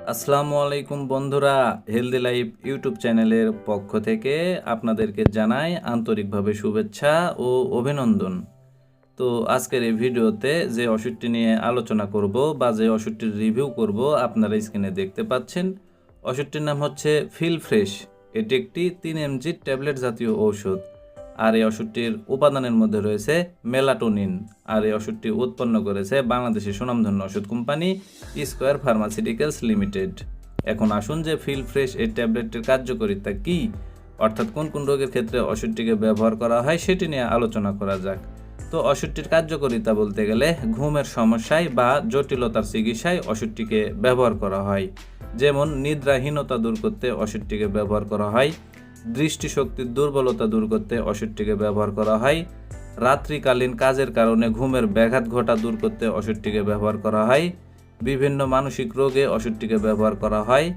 আসসালামু আলাইকুম বন্ধুরা হেলদি লাইফ ইউটিউব চ্যানেলের পক্ষ থেকে আপনাদেরকে জানাই আন্তরিকভাবে শুভেচ্ছা ও অভিনন্দন। তো আজকের এই ভিডিওতে যে ওষুধটি নিয়ে আলোচনা করব বা যে ওষুধটির রিভিউ করব আপনারা স্ক্রিনে দেখতে পাচ্ছেন, ওষুধটির নাম হচ্ছে ফিল ফ্রেশ এটি একটি তিন এমজি ট্যাবলেট জাতীয় ঔষধ। আর এই ওষুধটির উপাদানের মধ্যে রয়েছে মেলাটোনিন। আর এই ওষুধটি উৎপন্ন করেছে বাংলাদেশের সুনামধন্য ওষুধ কোম্পানি স্কোয়ার ফার্মাসিউটিক্যালস লিমিটেড। এখন আসুন যে ফিল ফ্রেশ এই ট্যাবলেটটির কার্যকারিতা কি? অর্থাৎ কোন কোন রোগের ক্ষেত্রে ওষুধটিকে ব্যবহার করা হয় সেটি নিয়ে আলোচনা করা যাক। তো ওষুধটির কার্যকারিতা বলতে গেলে ঘুমের সমস্যায় বা জটিলতার চিকিৎসায় ওষুধটিকে ব্যবহার করা হয়। যেমন নিদ্রাহীনতা দূর করতে ওষুধটিকে ব্যবহার করা হয়। দৃষ্টিশক্তির দুর্বলতা দূর করতে ওষুধটিকে ব্যবহার করা হয়। রাত্রিকালীন কাজের কারণে ঘুমের ব্যাঘাত ঘটা দূর করতে ওষুধটিকে ব্যবহার করা হয়। বিভিন্ন মানসিক রোগে ওষুধটিকে ব্যবহার করা হয়।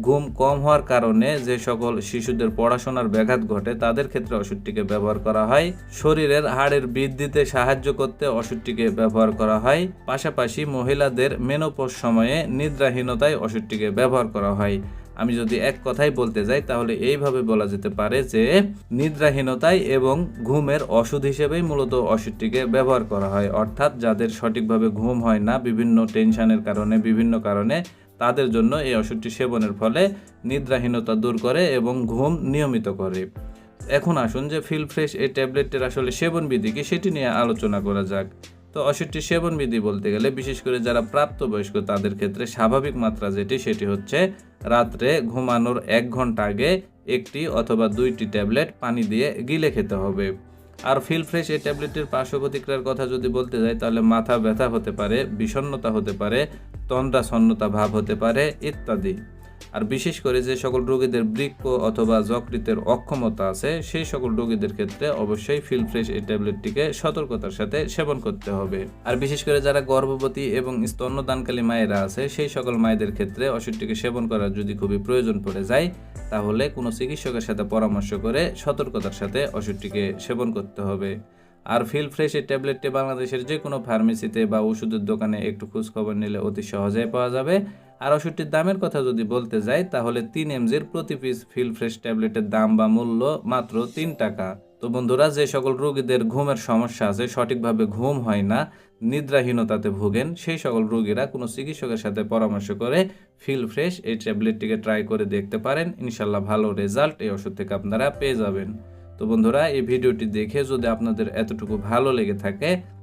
ঘুম কম হওয়ার কারণে যে সকল শিশুদের পড়াশোনার ব্যাঘাত ঘটে, তাদের ক্ষেত্রে ওষুধটিকে ব্যবহার করা হয়। শরীরের হাড়ের বৃদ্ধিতে সাহায্য করতে ওষুধটিকে ব্যবহার করা হয়। পাশাপাশি মহিলাদের মেনোপোজ সময়ে নিদ্রাহীনতায় ওষুধটিকে ব্যবহার করা হয়। আমি যদি এক কথাই বলতে যাই, তাহলে এইভাবে বলা যেতে পারে যে, নিদ্রাহীনতায় এবং ঘুমের ওষুধ হিসেবেই মূলত ওষুধটিকে ব্যবহার করা হয়। অর্থাৎ যাদের সঠিকভাবে ঘুম হয় না, বিভিন্ন টেনশনের কারণে, বিভিন্ন কারণে, তাদের জন্য এই ওষুধটি সেবনের ফলে নিদ্রাহীনতা দূর করে এবং ঘুম নিয়মিত করে। এখন আসুন যে ফিল ফ্রেশ এই ট্যাবলেটটির আসলে সেবন বিধি কি, সেটি নিয়ে আলোচনা করা যাক। তো ওষুধটি সেবন বিধি বলতে গেলে বিশেষ করে যারা প্রাপ্তবয়স্ক, তাদের ক্ষেত্রে স্বাভাবিক মাত্রা যেটি, সেটি হচ্ছে রাত্রে ঘুমানোর এক ঘণ্টা আগে একটি অথবা দুইটি ট্যাবলেট পানি দিয়ে গিলে খেতে হবে। আর ফিল ফ্রেশ এই ট্যাবলেটের পার্শ্ব প্রতিক্রিয়ার কথা যদি বলতে যাই, তাহলে মাথা ব্যথা হতে পারে, বিষণ্ণতা হতে পারে তন্দ্রাছন্নতা ভাব হতে পারে, ইত্যাদি। আর বিশেষ করে যে সকল রোগীদের বৃক্ক অথবা যকৃতের অক্ষমতা আছে, সেই সকল রোগীদের ক্ষেত্রে অবশ্যই ফিল ফ্রেশ এই ট্যাবলেটটিকে সতর্কতার সাথে সেবন করতে হবে। আর বিশেষ করে যারা গর্ভবতী এবং স্তন্যদানকালী মায়েরা আছে, সেই সকল মায়েদের ক্ষেত্রে ওষুধটিকে সেবন করার যদি খুবই প্রয়োজন পড়ে যায়, তাহলে কোনো চিকিৎসকের সাথে পরামর্শ করে সতর্কতার সাথে ওষুধটিকে সেবন করতে হবে। আর ফিল ফ্রেশ এই ট্যাবলেটটি বাংলাদেশের যে কোনো ফার্মেসিতে বা ওষুধের দোকানে একটু খোঁজখবর নিলে অতি সহজেই পাওয়া যাবে। আর ওষুধটির দামের কথা যদি বলতে যাই, তাহলে তিন এমজির প্রতি পিস ফিল ফ্রেশ ট্যাবলেটের দাম বা মূল্য মাত্র তিন টাকা। তো বন্ধুরা, যে সকল রোগীদের ঘুমের সমস্যা আছে, সঠিকভাবে ঘুম হয় না, নিদ্রাহীনতাতে ভোগেন, সেই সকল রোগীরা কোনো চিকিৎসকের সাথে পরামর্শ করে ফিল ফ্রেশ এই ট্যাবলেটটিকে ট্রাই করে দেখতে পারেন। ইনশাল্লাহ ভালো রেজাল্ট এই ওষুধ থেকে আপনারা পেয়ে যাবেন। তো বন্ধুরা, এই ভিডিওটি দেখে যদি আপনাদের এতটুকু ভালো লেগে থাকে